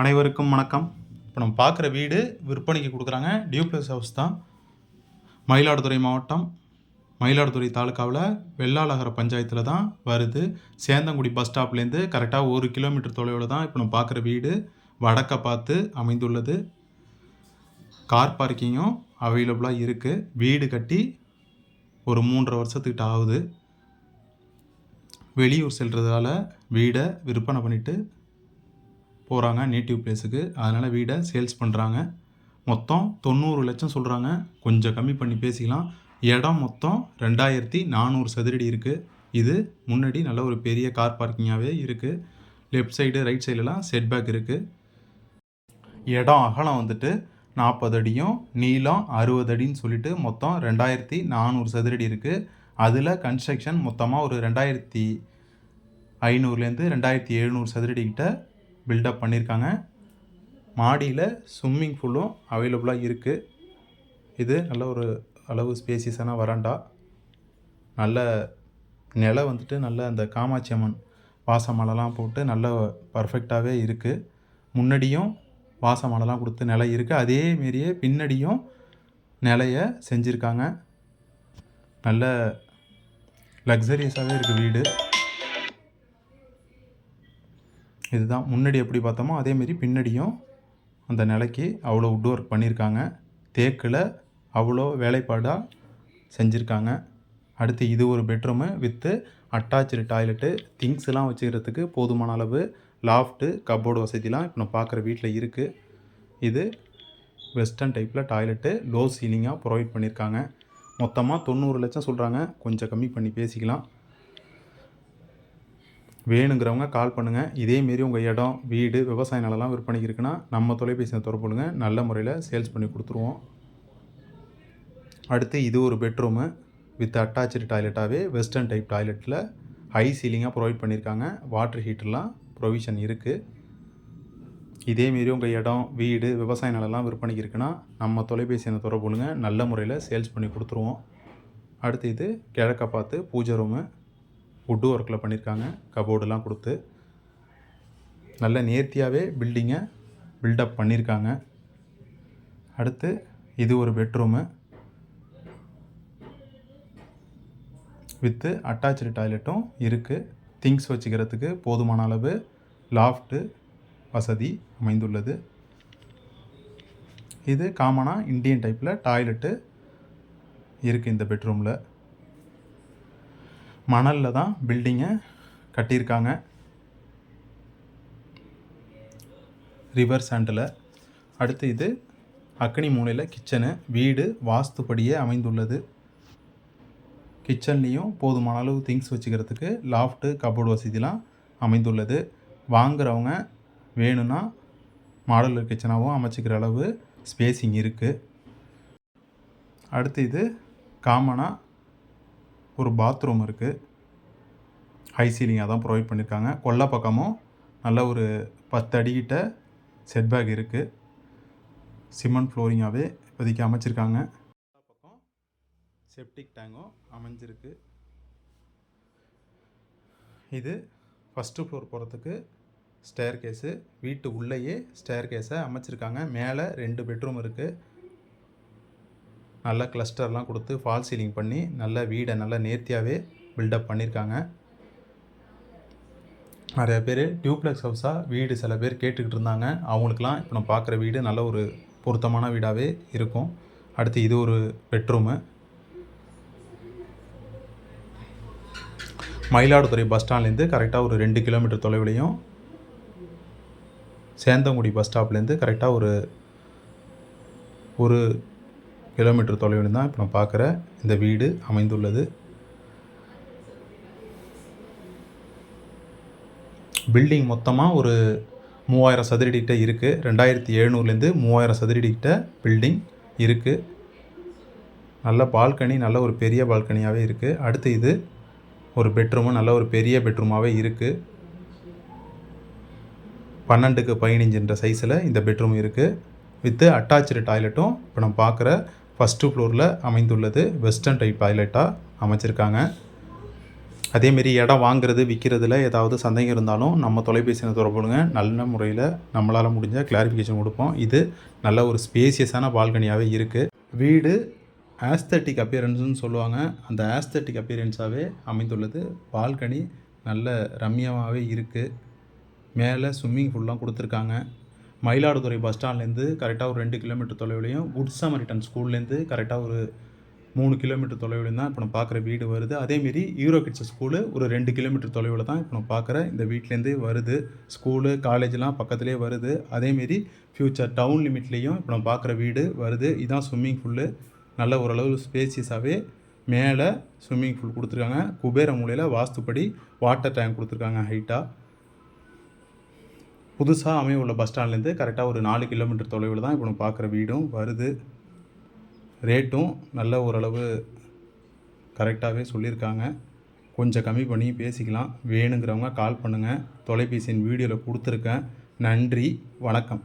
அனைவருக்கும் வணக்கம். இப்போ நம்ம பார்க்குற வீடு விற்பனைக்கு கொடுக்குறாங்க. டியூப்ளஸ் ஹவுஸ் தான். மயிலாடுதுறை மாவட்டம் மயிலாடுதுறை தாலுக்காவில் வெள்ளாளகர பஞ்சாயத்தில் தான் வருது. சேந்தங்குடி பஸ் ஸ்டாப்லேருந்து கரெக்டாக ஒரு கிலோமீட்டர் தொலைவில் தான் இப்போ நம்ம பார்க்குற வீடு. வடக்க பார்த்து அமைந்துள்ளது. கார் பார்க்கிங்கும் அவைலபிளாக இருக்குது வீடு கட்டி ஒரு மூன்றரை வருஷத்துக்கிட்ட ஆகுது. வெளியூர் செல்றதால வீடை விற்பனை பண்ணிவிட்டு போகிறாங்க நேட்டிவ் பிளேஸுக்கு அதனால் வீடை சேல்ஸ் பண்ணுறாங்க மொத்தம் தொண்ணூறு லட்சம் சொல்கிறாங்க கொஞ்சம் கம்மி பண்ணி பேசிக்கலாம். இடம் மொத்தம் ரெண்டாயிரத்தி நானூறு சதுரடி இருக்குது இது முன்னாடி நல்ல ஒரு பெரிய கார் பார்க்கிங்காகவே இருக்குது லெஃப்ட் சைடு ரைட் சைடுலலாம் செட்பேக் இருக்குது இடம் அகலம் வந்துட்டு நாற்பது அடியும் நீளம் அறுபது அடின்னு சொல்லிட்டு மொத்தம் ரெண்டாயிரத்தி நானூறு சதுரடி இருக்குது அதில் கன்ஸ்ட்ரக்ஷன் மொத்தமாக ஒரு ரெண்டாயிரத்தி ஐநூறுலேருந்து ரெண்டாயிரத்தி எழுநூறு சதுரடி கிட்ட பில்டப் பண்ணியிருக்காங்க. மாடியில் ஸ்விம்மிங் பூலும் அவைலபிளாக இருக்குது இது நல்ல ஒரு அளவு ஸ்பேசியஸான வராண்டா நல்ல நிலை வந்துட்டு நல்ல அந்த காமாட்சி அம்மன் வாசமலைலாம் போட்டு நல்ல பர்ஃபெக்டாகவே இருக்குது முன்னாடியும் வாசமலைலாம் கொடுத்து நிலை இருக்குது அதே மாரியே பின்னாடியும் நிலைய செஞ்சுருக்காங்க. நல்ல லக்ஸரியஸாகவே இருக்குது வீடு. இதுதான். முன்னாடி எப்படி பார்த்தோமோ அதேமாரி பின்னாடியும் அந்த நிலைக்கு அவ்வளோ உட் ஒர்க் பண்ணியிருக்காங்க. தேக்கில் அவ்வளோ வேலைப்பாடாக செஞ்சுருக்காங்க. அடுத்து இது ஒரு பெட்ரூமு வித்து அட்டாச்சு டாய்லெட்டு திங்ஸ்லாம் வச்சுக்கிறதுக்கு போதுமான அளவு லாஃப்ட்டு கப்போர்டு வசதிலாம் இப்போ நான் பார்க்குற வீட்டில் இருக்குது இது வெஸ்டர்ன் டைப்பில் டாய்லெட்டு லோ சீலிங்காக ப்ரொவைட் பண்ணியிருக்காங்க. மொத்தமாக தொண்ணூறு லட்சம் சொல்கிறாங்க கொஞ்சம் கம்மி பண்ணி பேசிக்கலாம். வேணுங்கிறவங்க கால் பண்ணுங்கள் இதேமாரி உங்கள் இடம் வீடு விவசாய நிலம்லாம் விற்பனைக்கு இருக்குன்னா நம்ம தொலைபேசியை தொடர்புடுங்க. நல்ல முறையில் சேல்ஸ் பண்ணி கொடுத்துருவோம். அடுத்து இது ஒரு பெட்ரூமு வித் அட்டாச்சு டாய்லெட்டாகவே வெஸ்டர்ன் டைப் டாய்லெட்டில் ஹை சீலிங்காக ப்ரொவைட் பண்ணியிருக்காங்க வாட்டர் ஹீட்டர்லாம் ப்ரொவிஷன் இருக்குது இதேமாரி உங்கள் இடம் வீடு விவசாய நிலம்லாம் விற்பனைக்கு இருக்குன்னா நம்ம தொலைபேசி எண்ணை நல்ல முறையில் சேல்ஸ் பண்ணி கொடுத்துருவோம். அடுத்து இது கிழக்க பார்த்து பூஜை ரூமு வுட்டு ஒர்க்கில் பண்ணியிருக்காங்க கபோர்டுலாம் கொடுத்து. நல்ல நேர்த்தியாகவே பில்டிங்கை பில்டப் பண்ணியிருக்காங்க அடுத்து இது ஒரு பெட்ரூமு வித்து அட்டாச்சு டாய்லெட்டும் இருக்குது திங்ஸ் வச்சுக்கிறதுக்கு போதுமான அளவு லாஃப்ட்டு வசதி அமைந்துள்ளது. இது காமனாக இந்தியன் டைப்பில் டாய்லெட்டு இருக்குது இந்த பெட்ரூமில் மணலில் தான் பில்டிங்கை கட்டியிருக்காங்க. ரிவர் சாண்டில் அடுத்து இது அக்னி மூலையில் கிச்சனு வீடு வாஸ்துப்படியே அமைந்துள்ளது. கிச்சன்லேயும் போதுமான அளவு திங்ஸ் வச்சுக்கிறதுக்கு லாஃப்ட்டு கபோர்டு வசதிலாம் அமைந்துள்ளது. வாங்குறவங்க வேணும்னா மாடலர் கிச்சனாகவும் அமைச்சிக்கிற அளவு ஸ்பேஸிங் இருக்குது அடுத்து இது காமனாக ஒரு பாத்ரூம் இருக்குது ஹை சீலிங்காக தான் ப்ரொவைட் பண்ணியிருக்காங்க கொல்லை பக்கமும் நல்ல ஒரு பத்து அடிக்கிட்ட செட்பேக் இருக்குது சிமெண்ட் ஃப்ளோரிங்காகவே இப்போதைக்கு அமைச்சிருக்காங்க. பக்கம் செப்டிக் டேங்கும் அமைஞ்சிருக்கு. இது ஃபஸ்ட்டு ஃப்ளோர் போகிறதுக்கு ஸ்டேர் கேஸு வீட்டு உள்ளேயே ஸ்டேர் கேஸை அமைச்சிருக்காங்க. மேலே ரெண்டு பெட்ரூம் இருக்குது நல்ல கிளஸ்டர்லாம் கொடுத்து ஃபால் சீலிங் பண்ணி நல்ல வீடை நல்லா நேர்த்தியாகவே பில்டப் பண்ணியிருக்காங்க நிறைய பேர் டியூப்ளெக்ஸ் ஹவுஸாக வீடு சில பேர் கேட்டுக்கிட்டு இருந்தாங்க. அவங்களுக்குலாம் இப்போ நம்ம பார்க்குற வீடு நல்ல ஒரு பொருத்தமான வீடாகவே இருக்கும். அடுத்து இது ஒரு பெட்ரூமு மயிலாடுதுறை பஸ் ஸ்டாண்ட்லேருந்து கரெக்டாக ஒரு ரெண்டு கிலோமீட்டர் தொலைவிலையும் சேந்தங்குடி பஸ் ஸ்டாப்லேருந்து கரெக்டாக ஒரு ஒரு கிலோமீட்டர் தொலைவில் தான் இப்போ நான் பார்க்குற இந்த வீடு அமைந்துள்ளது. பில்டிங் மொத்தமாக ஒரு மூவாயிரம் சதுரடிக்கிட்ட இருக்குது ரெண்டாயிரத்தி எழுநூறுலேருந்து மூவாயிரம் சதுரடிக்கிட்ட பில்டிங் இருக்குது நல்ல பால்கனி நல்ல ஒரு பெரிய பால்கனியாகவே இருக்குது அடுத்து இது ஒரு பெட்ரூமும் நல்ல ஒரு பெரிய பெட்ரூமாகவே இருக்குது பன்னெண்டுக்கு பதினஞ்சுன்ற சைஸில் இந்த பெட்ரூம் இருக்குது வித்து அட்டாச்சு டாய்லெட்டும் இப்போ நம்ம பார்க்குற ஃபஸ்ட்டு ஃப்ளோரில் அமைந்துள்ளது. வெஸ்டர்ன் டைப் டாய்லெட்டாக அமைச்சிருக்காங்க. அதேமாரி இடம் வாங்குறது விற்கிறதுல ஏதாவது சந்தேகம் இருந்தாலும் நம்ம தொலைபேசியை தொடர்புங்க நல்ல முறையில் நம்மளால் முடிஞ்ச கிளாரிஃபிகேஷன் கொடுப்போம். இது நல்ல ஒரு ஸ்பேசியஸான பால்கனியாகவே இருக்குது வீடு ஆஸ்தட்டிக் அப்பியரன்ஸ்னு சொல்லுவாங்க. அந்த ஆஸ்தட்டிக் அப்பியரன்ஸாகவே அமைந்துள்ளது. பால்கனி நல்ல ரம்யமாகவே இருக்குது மேலே ஸ்விம்மிங் பூல்லாம் கொடுத்துருக்காங்க. மயிலாடுதுறை பஸ் ஸ்டாண்ட்லேருந்து கரெக்டாக ஒரு ரெண்டு கிலோமீட்டர் தொலைவிலையும் குட் சமரிட்டன் ஸ்கூல்லேருந்து கரெக்டாக ஒரு மூணு கிலோமீட்டர் தொலைவில் தான் இப்போ நம்ம பார்க்குற வீடு வருது. அதேமாரி யூரோ கிட்ஸ் ஸ்கூலு ஒரு ரெண்டு கிலோமீட்டர் தொலைவில் தான் இப்போ நம்ம பார்க்குற இந்த வீட்டிலேருந்து வருது. ஸ்கூலு காலேஜ்லாம் பக்கத்துலேயே வருது. அதேமாரி ஃப்யூச்சர் டவுன் லிமிட்லேயும் இப்போ நம்ம பார்க்குற வீடு வருது. இதுதான் ஸ்விம்மிங் ஃபுல்லு நல்ல ஓரளவு ஸ்பேசியஸாகவே மேலே ஸ்விம்மிங் ஃபுல் கொடுத்துருக்காங்க. குபேர மூலையில் வாஸ்துப்படி வாட்டர் டேங்க் கொடுத்துருக்காங்க ஹைட்டாக புதுசாக அமைய உள்ள பஸ் ஸ்டாண்ட்லேருந்து கரெக்டாக ஒரு நாலு கிலோமீட்டர் தொலைவில் தான் இப்போ நம்ம பார்க்குற வீடும் வருது. ரேட்டும் நல்ல ஓரளவு கரெக்டாகவே சொல்லியிருக்காங்க. கொஞ்சம் கம்மி பண்ணி பேசிக்கலாம். வேணுங்கிறவங்க கால் பண்ணுங்கள் தொலைபேசியின் வீடியோவில் கொடுத்துருக்கேன். நன்றி. வணக்கம்.